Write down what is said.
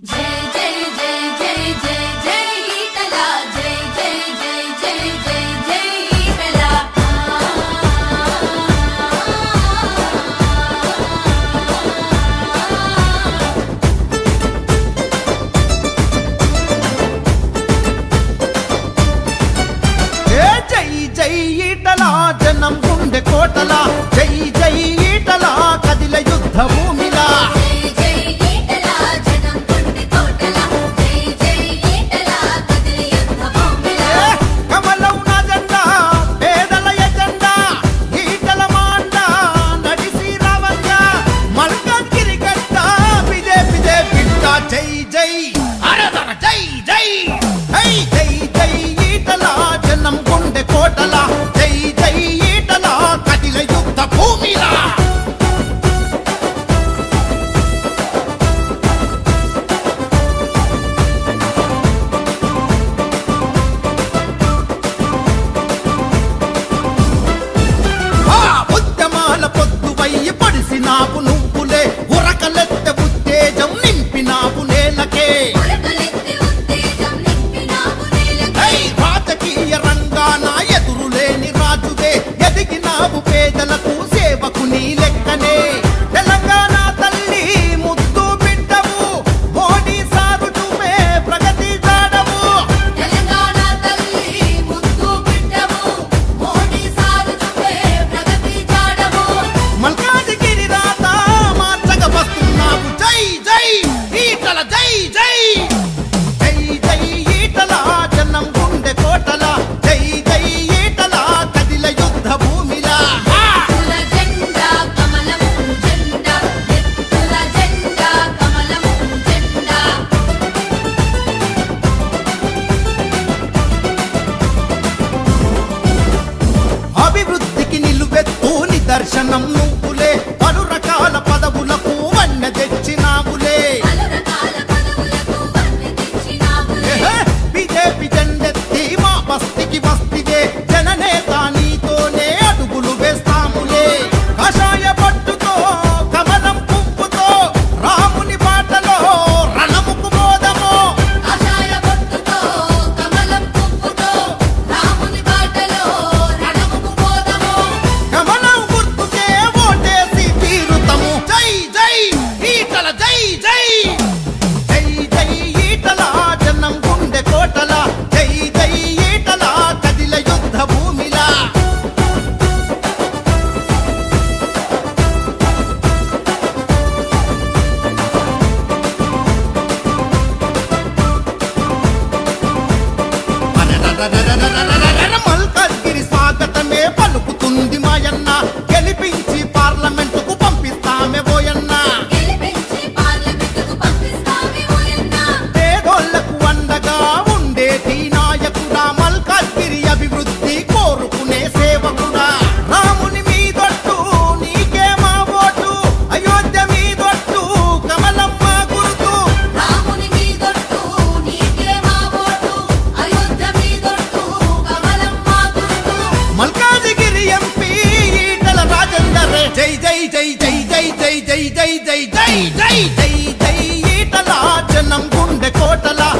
Yeah. దై దై దై దై దై దై దై దై దై దై దై దై ఈటలా జనం గుండె కోటలా